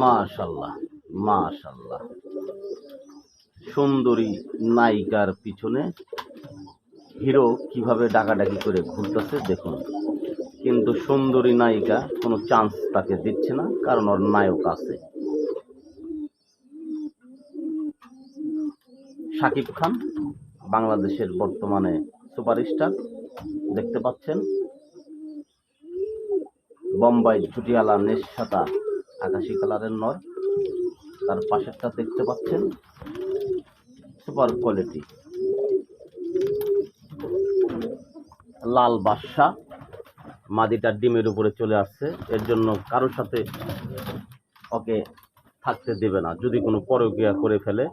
মাশাল্লাহ মাশাল্লাহ। সুন্দরী নায়িকার পিছনে হিরো কীভাবে ডাকাডাকি করে ঘুরতেছে দেখুন। কিন্তু সুন্দরী নায়িকা কোনো চান্স তাকে দিচ্ছে না, কারণ ওর নায়ক আছে। শাকিব খান, বাংলাদেশের বর্তমানে সুপারস্টার, দেখতে পাচ্ছেন। বোম্বাই ছুটিয়ালা নেশাতা আকাশি কালারের নর। তার পাশেরটা দেখতে পাচ্ছেন? সুপার কোয়ালিটি লাল বাদশা মাদিটা ডিমের উপরে চলে আসছে। এর জন্য কারোর সাথে ওকে থাকতে দেবে না, যদি কোনো পরকিয়া করে ফেলে।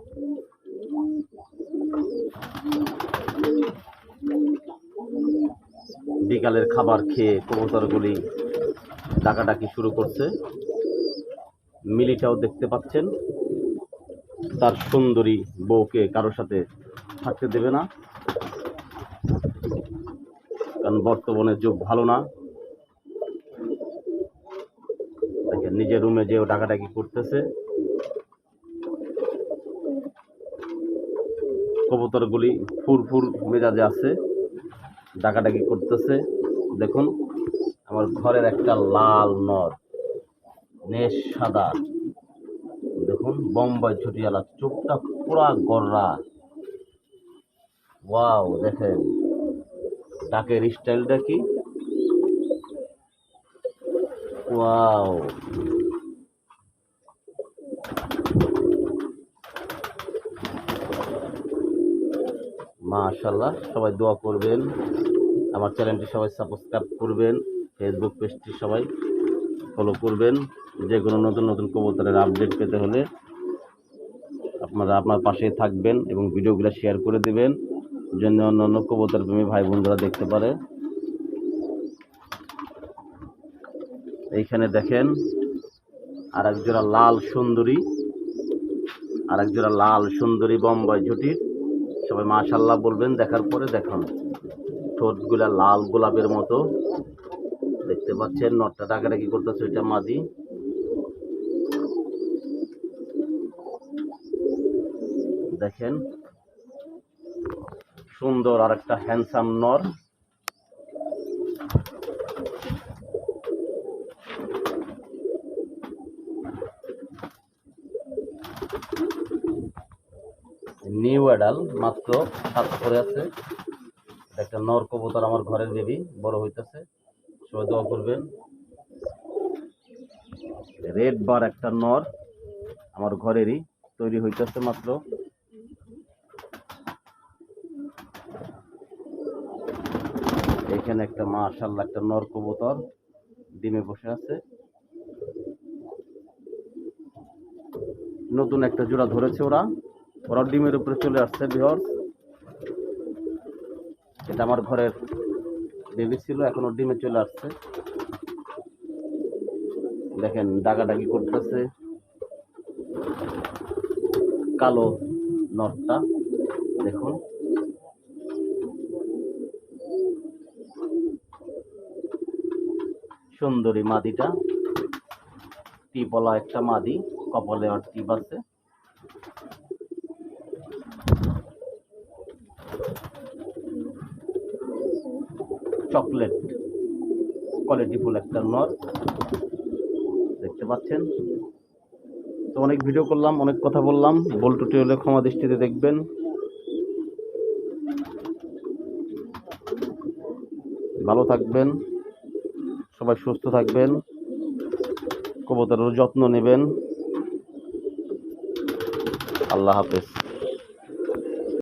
বিকালের খাবার খেয়ে কবুতরগুলি ডাকাডাকি শুরু করছে। মিলিটাও দেখতে পাচ্ছেন। তার সুন্দরী বউকে কারোর সাথে থাকতে দেবে না। কারণ বর্তমানে যুগ ভালো না। নিজের রুমে যেও ডাকাডাকি করতেছে। কবুতরগুলি ফুরফুর মেজাজে আছে, ডাকাডাকি করতেছে। দেখুন। আমার ঘরের একটা লাল নর নেশ সাদা। দেখুন, বোম্বাই ছুটিয়ালা, চোখটা পুরা গররা। ওয়াও, দেখেন। ডাকের স্টাইলটা কি? ওয়াও। মাশাল্লাহ সবাই দোয়া করবেন। আমার চ্যানেলটি সবাই সাবস্ক্রাইব করবেন। ফেসবুক পেজটি সবাই ফলো করবেন। যে কোনো নতুন নতুন কবুতরের আপডেট পেতে হলে আপনারা আপনার পাশেই থাকবেন এবং ভিডিওগুলো শেয়ার করে দেবেন জন্য অন্য অন্য কবুতর প্রেমী ভাই বোনরা দেখতে পারে। এইখানে দেখেন আর এক জোড়া লাল সুন্দরী আর এক জোড়া লাল সুন্দরী বোম্বাই ঝুটির সবাই মাশাল্লাহ বলবেন, দেখার পরে দেখান। ঠোঁটগুলা লাল গোলাপের মতো। দেখতে পাচ্ছেন, নটটা ডাকাডাকি করতেছে ওইটা মাদি। দেখেন, সুন্দর আর একটা হ্যান্ডসাম নর। নিউ অ্যাডাল মাত্র সাত করে আছে। একটা নর কবুতর আমার ঘরের বেবি বড় হইতেছে। সবাই দোয়া করবেন। রেড বার একটা নর আমার ঘরেরই তৈরি হইতেছে মাত্র। এখানে একটা মাশাল্লাহ একটা নর কবুতর ডিমে বসে আছে। নতুন একটা জোড়া ধরেছে ওরা। ওরা ডিমের উপরে চলে আসছে বিহর এটা আমার ঘরের বেবি ছিল, এখন ডিমে চলে আসছে। দেখেন, ডাকাডাকি করতেছে। কালো নটটা, দেখুন। সুন্দরী মাদিটা টিপলা একটা মাদি, কপালে আর টিপ আছে। চকলেট কোয়ালিটিফুল একটা নর। দেখতে পাচ্ছেন? তো অনেক ভিডিও করলাম, অনেক কথা বললাম। বল টুটি হলে ক্ষমা দৃষ্টিতে দেখবেন। ভালো থাকবেন, সবাই সুস্থ থাকবেন, কবুতরের যত্ন নেবেন। আল্লাহ হাফেজ।